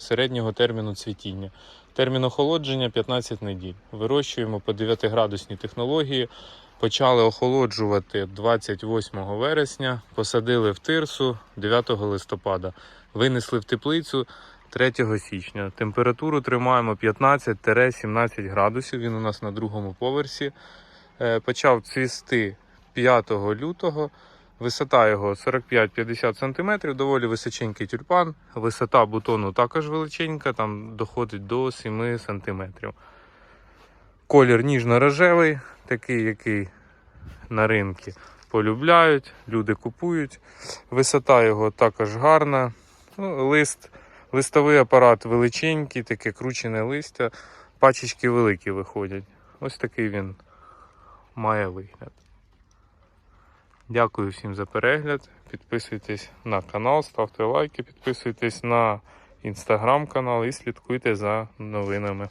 середнього терміну цвітіння. Термін охолодження 15 неділь. Вирощуємо по 9-градусній технології. Почали охолоджувати 28 вересня, посадили в тирсу 9 листопада, винесли в теплицю 3 січня. Температуру тримаємо 15-17 градусів. Він у нас на другому поверсі. Е, Почав цвісти 5 лютого. Висота його 45-50 см, доволі височенький тюльпан. Висота бутону також величенька, там доходить до 7 см. Колір ніжно-рожевий, такий, який на ринку полюбляють, люди купують. Висота його також гарна. Ну, лист, листовий апарат величенький, таке кручене листя, пачечки великі виходять. Ось такий він має вигляд. Дякую всім за перегляд. Підписуйтесь на канал, ставте лайки, підписуйтесь на інстаграм канал і слідкуйте за новинами.